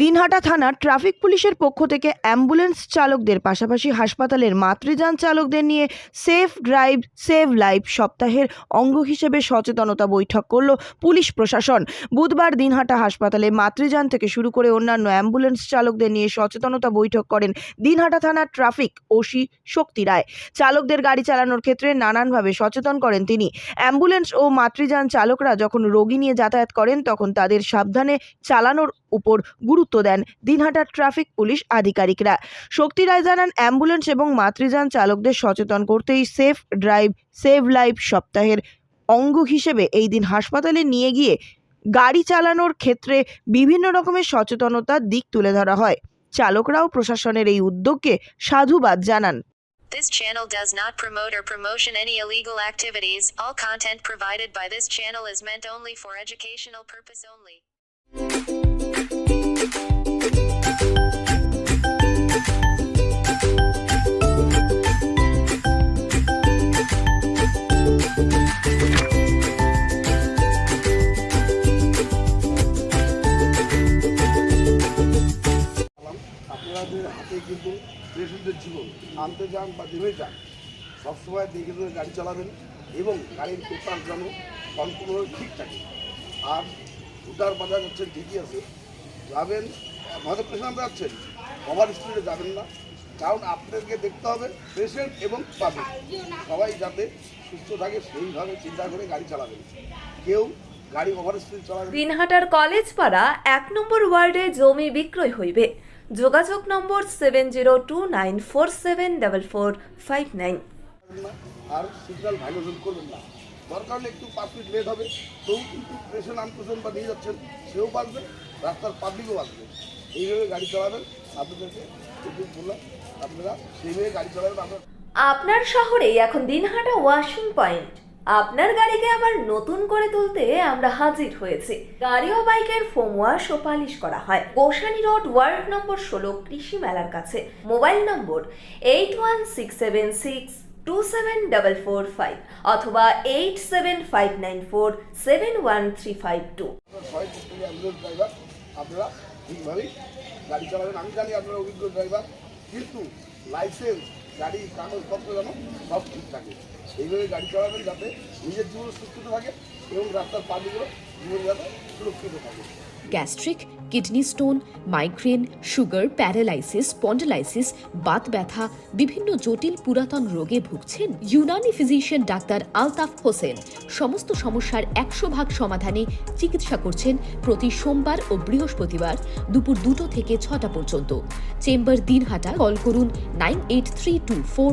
দিনহাটা থানার ট্রাফিক পুলিশের পক্ষ থেকে অ্যাম্বুলেন্স চালকদের পাশাপাশি হাসপাতালের মাতৃযান চালকদের নিয়ে সেফ ড্রাইভ, সেভ লাইফ সপ্তাহের অঙ্গ হিসেবে সচেতনতা বৈঠক করল পুলিশ প্রশাসন। বুধবার দিনহাটা হাসপাতালে মাতৃযান থেকে শুরু করে অন্যান্য অ্যাম্বুলেন্স চালকদের নিয়ে সচেতনতা বৈঠক করেন দিনহাটা থানার ট্রাফিক ওসি শক্তি রায়। চালকদের গাড়ি চালানোর ক্ষেত্রে নানানভাবে সচেতন করেন তিনি। অ্যাম্বুলেন্স ও মাতৃযান চালকরা যখন রোগী নিয়ে যাতায়াত করেন, তখন তাদের সাবধানে চালানোর উপর গুরুত্ব দেন দিনহাটার ট্রাফিক পুলিশ আধিকারিকরা শক্তি রায় জানান, অ্যাম্বুলেন্স এবং মাতৃযান চালকদের সচেতন করতেই সেফ ড্রাইভ, সেভ লাইফ সপ্তাহের অঙ্গ হিসেবে এই দিন হাসপাতালে নিয়ে গিয়ে গাড়ি চালানোর ক্ষেত্রে বিভিন্ন রকমের সচেতনতার দিক তুলে ধরা হয় চালকরাও প্রশাসনের এই উদ্যোগকে সাধুবাদ জানান This channel does not promote or promotion any illegal activities. All content provided by this channel is meant only for educational purpose only. কিন্তু পেশেন্টের জীবন। আনতে যান বা দেবে যান, সবসময় দেখে ধরে গাড়ি চালাবেন এবং গাড়ির পেপার যেন সম্পূর্ণভাবে ঠিক থাকে। আর উদার বাজার হচ্ছেন ঠিকই আছে। যাবেন হয়তো পেশেন্ট যাচ্ছেন ওভার স্পিডে যাবেন না। কারণ আপনাদেরকে দেখতে হবে পেশেন্ট এবং পাবলিক সবাই যাতে সুস্থ থাকে, সেইভাবে চিন্তা করে গাড়ি চালাবেন। কেউ দিনহাটার কলেজ পাড়া এক নম্বর ওয়ার্ডে জমি বিক্রয় হইবে। যোগাযোগ number seven zero two nine four seven double four five nine. আর সিগন্যাল ভাইলেশন করবেন না। দরকার হলে একটু পাঁচ মিনিট লেট হবে। তবু কিন্তু পেশেন্ট আনতেছেন বা নিয়ে যাচ্ছেন সেও বাঁচবে রাস্তার পাবলিকও বাঁচবে এইভাবে গাড়ি চালাবেন আপনাদেরকে। একটু বললাম আপনারা সেইভাবে গাড়ি চালাবেন আপনার শহরে এখন দিনহাটা ওয়াশিং পয়েন্ট আপনার গাড়িকে আবার নতুন করে তুলতে আমরা হাজির হয়েছি। গাড়ি ও বাইকের ফোম ওয়াশ ও করা হয়। গোসানি রোড, ওয়ার্ড নম্বর ষোলো, কৃষি মেলার কাছে। Mobile number eight one six seven six two seven double four five অথবা eight seven five nine four seven one three five two. আপনার ঠিকভাবেই গাড়ি চালাবেন। আমি জানি আপনারা অভিজ্ঞ ড্রাইভার, কিন্তু লাইসেন্স গাড়ির কাগজপত্র যেন সব ঠিক থাকে এইভাবে গাড়ি চালাবেন যাতে নিজের জীবন সুস্থ থাকে এবং রাস্তার পাবলিকও জীবন যাতে সুরক্ষিত থাকে। Gastric, kidney stone, migraine, sugar, paralysis, spondylosis, Baat ব্যথা, বিভিন্ন জটিল পুরাতন রোগে ভুগছেন ইউনানি ফিজিশিয়ান ডাক্তার আলতাফ হোসেন। সমস্ত সমস্যার একশো ভাগ সমাধানে চিকিৎসা করছেন প্রতি সোমবার ও বৃহস্পতিবার দুপুর দুটো থেকে ছটা পর্যন্ত। চেম্বার দিনহাটা, কল করুন nine eight three two four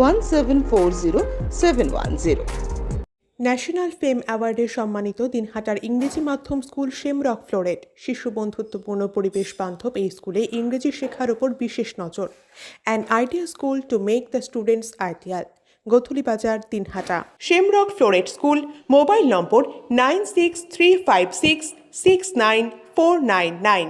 one seven four zero seven one zero national fame অ্যাওয়ার্ডে সম্মানিত দিনহাটার ইংরেজি মাধ্যম স্কুল শেমরক ফ্লোরেট শিশু বন্ধুত্বপূর্ণ পরিবেশ বান্ধব এই স্কুলে ইংরেজি শেখার উপর বিশেষ নজর। An idea school to make the students ideal Gothuli Bazar, Dinhata. Shamrock Floret school, mobile number nine six three five six six nine four nine nine.